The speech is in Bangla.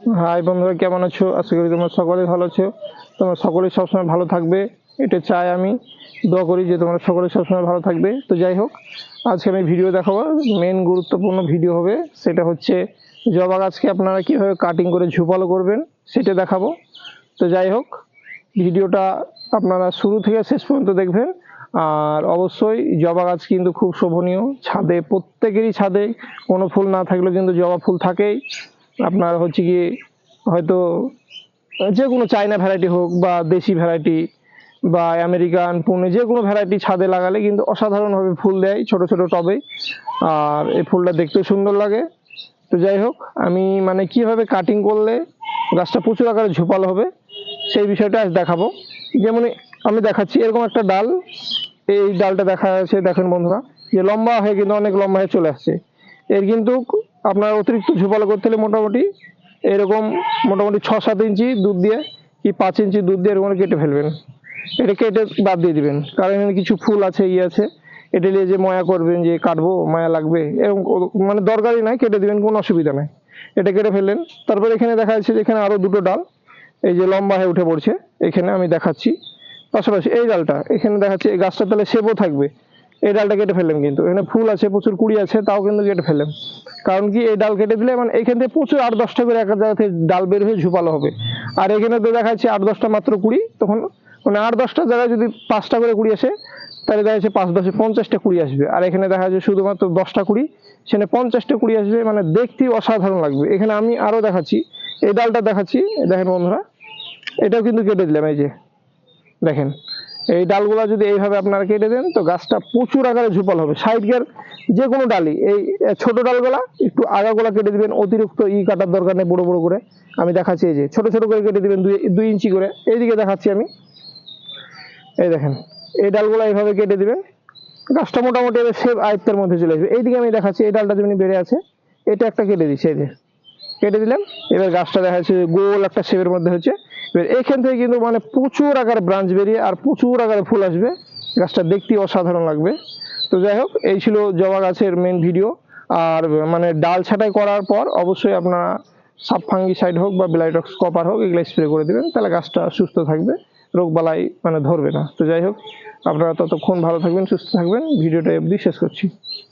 হাই বন্ধুরা, কেমন আছো? আশা করি তোমরা সকলেই ভালো আছো। তোমরা সকলেই সবসময় ভালো থাকবে, এটা চাই আমি। দোয়া করি যে তোমরা সকলে সবসময় ভালো থাকবে। তো যাই হোক, আজকে আমি ভিডিও দেখাবো। মেন গুরুত্বপূর্ণ ভিডিও হবে, সেটা হচ্ছে জবা গাছকে আপনারা কীভাবে কাটিং করে ঝুপালো করবেন, সেটা দেখাবো। তো যাই হোক, ভিডিওটা আপনারা শুরু থেকে শেষ পর্যন্ত দেখবেন। আর অবশ্যই জবা গাছ কিন্তু খুব শোভনীয়। ছাদে, প্রত্যেকেরই ছাদে কোনো ফুল না থাকলেও কিন্তু জবা ফুল থাকেই। আপনার হচ্ছে কি, হয়তো যে কোনো চায়না ভ্যারাইটি হোক বা দেশি ভ্যারাইটি বা আমেরিকান পুনে যে কোনো ভ্যারাইটি ছাদে লাগালে কিন্তু অসাধারণভাবে ফুল দেয় ছোট ছোট টবে। আর এই ফুলটা দেখতেও সুন্দর লাগে। তো যাই হোক, আমি মানে কীভাবে কাটিং করলে গাছটা প্রচুর আকারে ঝোপালো হবে সেই বিষয়টা আজ দেখাবো। যেমন আমি দেখাচ্ছি, এরকম একটা ডাল, এই ডালটা দেখা যাচ্ছে দেখেন বন্ধুরা, যে লম্বা হয়ে কিন্তু অনেক লম্বা হয়ে চলে আসছে। এর কিন্তু আপনার অতিরিক্ত ঝোপালো করতে হলে মোটামুটি এরকম মোটামুটি ছ সাত ইঞ্চি দুধ দিয়ে কি পাঁচ ইঞ্চি দুধ দিয়ে এরকম কেটে ফেলবেন। এটা কেটে বাদ দিয়ে দিবেন। কারণ এখানে কিছু ফুল আছে ইয়ে আছে। এটা নিয়ে যে ময়া করবেন, যে কাটবো, মায়া লাগবে, এরকম মানে দরকারই নাই, কেটে দিবেন, কোনো অসুবিধা নাই। এটা কেটে ফেললেন। তারপরে এখানে দেখা যাচ্ছে যে এখানে আরও দুটো ডাল, এই যে লম্বা হয়ে উঠে পড়ছে। এখানে আমি দেখাচ্ছি। পাশাপাশি এই ডালটা, এখানে দেখাচ্ছে এই গাছটা তাহলে সেবও থাকবে। এই ডালটা কেটে ফেললাম কিন্তু। এখানে ফুল আছে, প্রচুর কুড়ি আছে, তাও কিন্তু কেটে ফেললাম। কারণ কি, এই ডাল কেটে দিলে মানে এখান থেকে প্রচুর আট দশটা করে এক জায়গা থেকে ডাল বের হয়ে ঝুপালো হবে। আর এখানে তো দেখা যাচ্ছে আট দশটা মাত্র কুড়ি, তখন মানে আট দশটা জায়গায় যদি পাঁচটা করে কুড়ি আসে, তাহলে দেখা যাচ্ছে পাঁচ দশে পঞ্চাশটা কুড়ি আসবে। আর এখানে দেখা যাচ্ছে শুধুমাত্র দশটা কুড়ি, সেখানে পঞ্চাশটা কুড়ি আসবে মানে দেখতে অসাধারণ লাগবে। এখানে আমি আরও দেখাচ্ছি, এই ডালটা দেখাচ্ছি, দেখেন বন্ধুরা, এটাও কিন্তু কেটে দিলাম, এই যে, দেখেন। এই ডালগুলা যদি এইভাবে আপনারা কেটে দেন, তো গাছটা প্রচুর আকারে ঝুপাল হবে। সাইডের যে কোনো ডালি এই ছোট ডালগুলা একটু আগাগুলা কেটে দিবেন, অতিরিক্ত ই কাটার দরকার নেই বড় বড় করে। আমি দেখাচ্ছি এই যে, ছোট ছোট করে কেটে দিবেন দুই দুই ইঞ্চি করে। এইদিকে দেখাচ্ছি আমি। এই দেখেন, এই ডালগুলা এইভাবে কেটে দিবেন। গাছটা মোটামুটি এবার সেভ আয়ত্তের মধ্যে চলে আসবে। এইদিকে আমি দেখাচ্ছি, এই ডালটা যেমনি বেড়ে আছে, এটা একটা কেটে দিচ্ছি, এই যে। কেটে দিলাম, এবার গাছটা দেখা যাচ্ছে গোল একটা শেপের মধ্যে হচ্ছে। এখান থেকে কিন্তু মানে প্রচুর আকারে ব্রাঞ্চ বেরিয়ে আর প্রচুর আকারে ফুল আসবে। গাছটা দেখতে অসাধারণ লাগবে। তো যাই হোক, এই ছিল জবা গাছের মেন ভিডিও আর মানে ডাল ছাঁটাই করার পর অবশ্যই আপনারা সাব ফাঙ্গিসাইড হোক বা ব্লাইটক্স কপার হোক, এগুলো স্প্রে করে দেবেন। তাহলে গাছটা সুস্থ থাকবে। রোগ বালাই মানে ধরবে না। তো যাই হোক, আপনারা ততক্ষণ ভালো থাকবেন, সুস্থ থাকবেন। ভিডিওটা অবধি শেষ করছি।